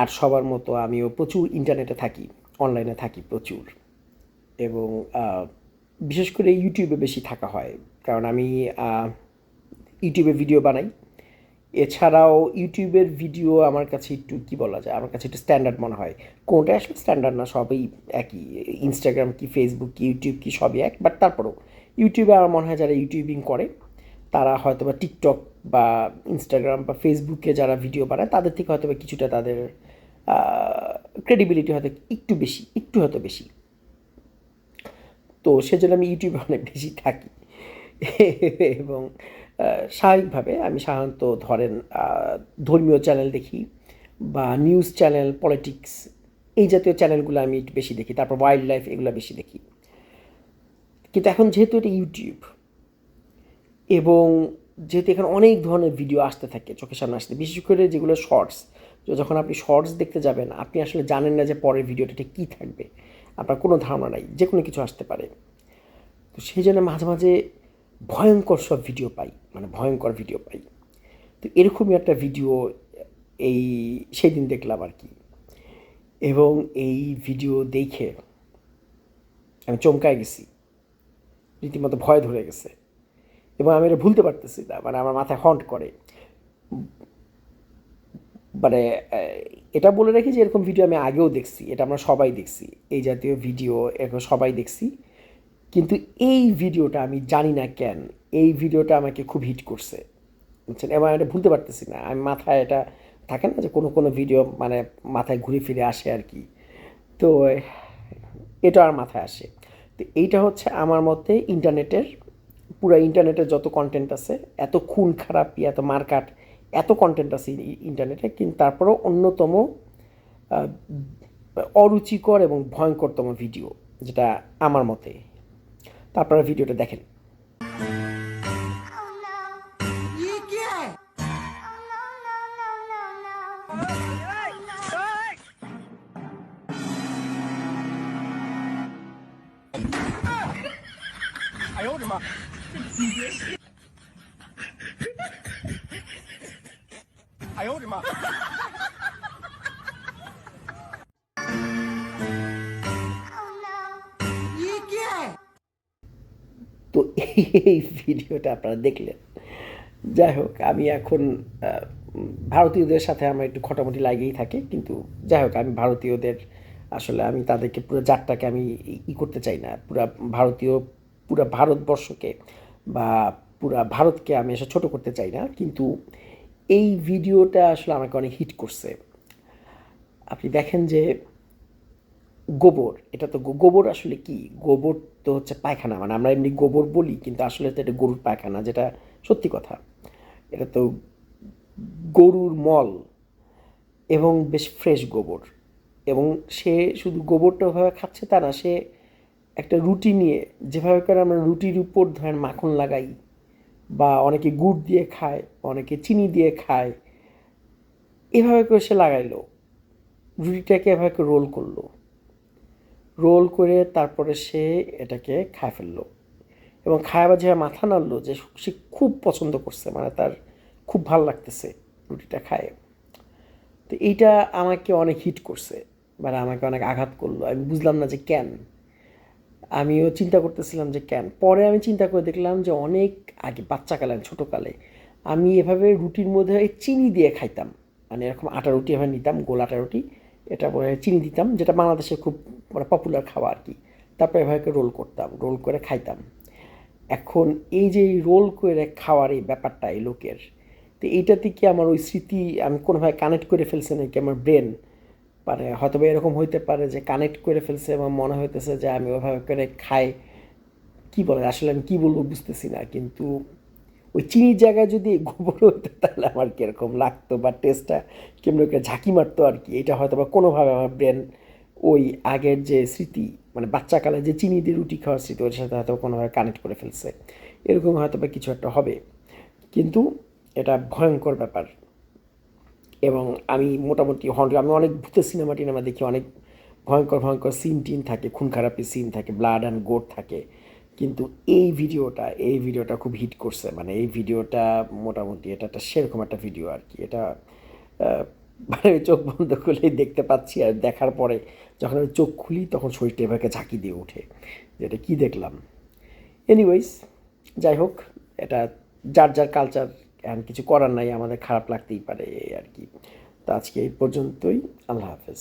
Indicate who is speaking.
Speaker 1: আর সবার মতো আমিও প্রচুর ইন্টারনেটে থাকি অনলাইনে থাকি প্রচুর। এবং বিশেষ করে ইউটিউবে বেশি থাকা হয়, কারণ আমি ইউটিউবে ভিডিও বানাই। এছাড়াও ইউটিউবের ভিডিও আমার কাছে একটু, কী বলা যায়, আমার কাছে একটু স্ট্যান্ডার্ড মনে হয়। কোনটা আসলে স্ট্যান্ডার্ড না, সবই একই। ইনস্টাগ্রাম কি ফেসবুক কি ইউটিউব কি, সবই এক বাট তারপরেও। ইউটিউবে আমার মনে হয় যারা ইউটিউবিং করে তারা হয়তো বা টিকটক বা ইনস্টাগ্রাম বা ফেসবুকে যারা ভিডিও বানায়, তাদের থেকে হয়তো বা কিছুটা তাদের ক্রেডিবিলিটি হয়তো একটু বেশি, একটু হয়তো বেশি। তো সেজন্য আমি ইউটিউবে অনেক বেশি থাকি। এবং স্বাভাবিকভাবে আমি সাধারণত ধরেন ধর্মীয় চ্যানেল দেখি বা নিউজ চ্যানেল পলিটিক্স এই জাতীয় চ্যানেলগুলো আমি একটু বেশি দেখি, তারপর ওয়াইল্ড লাইফ এগুলো বেশি দেখি। কিন্তু এখন যেহেতু এটা ইউটিউব এবং যেহেতু এখানে অনেক ধরনের ভিডিও আসতে থাকে চোখের সামনে আসতে, বিশেষ করে যেগুলো শর্টস যখন আপনি শর্টস দেখতে যাবেন, আপনি আসলে জানেন না যে পরের ভিডিওটা ঠিক কী থাকবে। আপনার কোনো ধারণা নাই যে কোনো কিছু আসতে পারে। তো সেই জন্য মাঝে মাঝে ভয়ঙ্কর সব ভিডিও পাই মানে ভয়ঙ্কর ভিডিও পাই। তো এরকমই একটা ভিডিও এই সেদিন দেখলাম আর কি। এবং এই ভিডিও দেখে আমি চমকায় গেছি। রীতিমতো ভয় ধরে গেছে। এবং আমি এটা ভুলতে পারতেছি না মানে আমার মাথায় হন্ট করে। মানে এটা বলে রাখি যে এরকম ভিডিও আমি আগেও দেখছি, এটা আমরা সবাই দেখছি, এই জাতীয় ভিডিও এরকম সবাই দেখছি। কিন্তু এই ভিডিওটা আমি জানি না কেন, এই ভিডিওটা আমাকে খুব হিট করছে, বুঝছেন? এবং আমি এটা ভুলতে পারতেছি না, আমি মাথায় এটা থাকে না যে কোনো কোনো ভিডিও মানে মাথায় ঘুরে ফিরে আসে আর কি। তো, এটা আর মাথায় আসে। তো এইটা হচ্ছে আমার মতে ইন্টারনেটের পুরো ইন্টারনেটে যত কন্টেন্ট আছে, এত খুন খারাপি, এত মার্কাট, এত কন্টেন্ট আছে ইন্টারনেটে কিন্তু তারপরেও অন্যতম অরুচিকর এবং ভয়ঙ্করতম ভিডিও যেটা আমার মতে তারপরে ভিডিওটা দেখেন
Speaker 2: I owed.
Speaker 1: তো এই ভিডিওটা আপনারা দেখলেন। যাই হোক, আমি এখন ভারতীয়দের সাথে আমার একটু খটামটি লাগেই থাকে, কিন্তু যাই হোক, আমি ভারতীয়দের, আসলে আমি তাদেরকে পুরো জাতটাকে আমি ই করতে চাই না। পুরা ভারতীয়, পুরা ভারতবর্ষকে বা পুরা ভারতকে আমি এসে ছোট করতে চাই না, কিন্তু এই ভিডিওটা আসলে আমাকে অনেক হিট করছে। আপনি দেখেন যে গোবর, এটা তো গোবর আসলে কি? গোবর তো হচ্ছে পায়খানা মানে আমরা এমনি গোবর বলি, কিন্তু আসলে তো এটা গরুর পায়খানা, যেটা সত্যি কথা। এটা তো গরুর মল এবং বেশ ফ্রেশ গোবর। এবং সে শুধু গোবরটা ওভাবে খাচ্ছে তা না, সে একটা রুটি নিয়ে, যেভাবে করে আমরা রুটির উপর ধরেন মাখন লাগাই, বা অনেকে গুড় দিয়ে খায় অনেকে চিনি দিয়ে খায়, এভাবে করে সে লাগাইলো। রুটিটাকে এভাবে রোল করল। রোল করে তারপরে সে এটাকে খায় ফেলল। এবং খায় বা যেভাবে মাথা নাড়লো যে সে খুব পছন্দ করছে মানে তার খুব ভালো লাগতেছে রুটিটা খায়। তো এইটা আমাকে অনেক হিট করছে মানে আমাকে অনেক আঘাত করল। আমি বুঝলাম না যে কেন। আমিও চিন্তা করতেছিলাম যে কেন? পরে আমি চিন্তা করে দেখলাম যে অনেক আগে, বাচ্চাকালে, ছোটোকালে আমি এভাবে রুটির মধ্যে চিনি দিয়ে খাইতাম। মানে এরকম আটা রুটি এভাবে নিতাম, গোল আটা রুটি, এটা পরে চিনি দিতাম, যেটা বাংলাদেশে খুব মানে পপুলার খাওয়া আর কি তারপরে এভাবে রোল করতাম রোল করে খাইতাম। এখন এই যে রোল করে খাওয়ার এই ব্যাপারটা এই লোকের, তো এইটাতে কি আমার ওই স্মৃতি আমি কোনোভাবে কানেক্ট করে ফেলছে নাকি আমার ব্রেন মানে হয়তো বা এরকম হইতে পারে যে কানেক্ট করে ফেলছে এবং মনে হইতেছে যে আমি ওইভাবে করে খাই। কি বলে, আসলে আমি কী বলব বুঝতেছি না, কিন্তু ওই চিনির জায়গায় যদি গোবর হতো তাহলে আমার কীরকম লাগতো বা টেস্টটা কেমন ঝাঁকি মারতো আর কি। এটা হয়তো বা কোনোভাবে আমার ব্রেন ওই আগের যে স্মৃতি মানে বাচ্চাকালে যে চিনি দিয়ে রুটি খাওয়ার স্মৃতি ওর সাথে হয়তো কোনোভাবে কানেক্ট করে ফেলছে। এরকম হয়তো বা কিছু একটা হবে। কিন্তু এটা ভয়ঙ্কর ব্যাপার। এবং আমি মোটামুটি হন আমি অনেক ভূতের সিনেমা টিনেমা দেখি, অনেক ভয়ঙ্কর ভয়ঙ্কর সিন টিন থাকে, খুন খারাপি সিন থাকে ব্লাড অ্যান্ড গোড থাকে। কিন্তু এই ভিডিওটা এই ভিডিওটা খুব হিট করছে। মানে এই ভিডিওটা মোটামুটি, এটা একটা সেরকম একটা ভিডিও আর কি। এটা মানে চোখ বন্ধ করলেই দেখতে পাচ্ছি আর দেখার পরে যখন আমি চোখ খুলি তখন শরীরটা এভাবে ঝাঁকি দিয়ে ওঠে। যেটা কি দেখলাম? এনিওয়েজ যাই হোক, এটা যার যার কালচার এখন কিছু করার নাই, আমাদের খারাপ লাগতেই পারে আর কি। তো আজকে এই পর্যন্তই, আল্লাহ হাফেজ।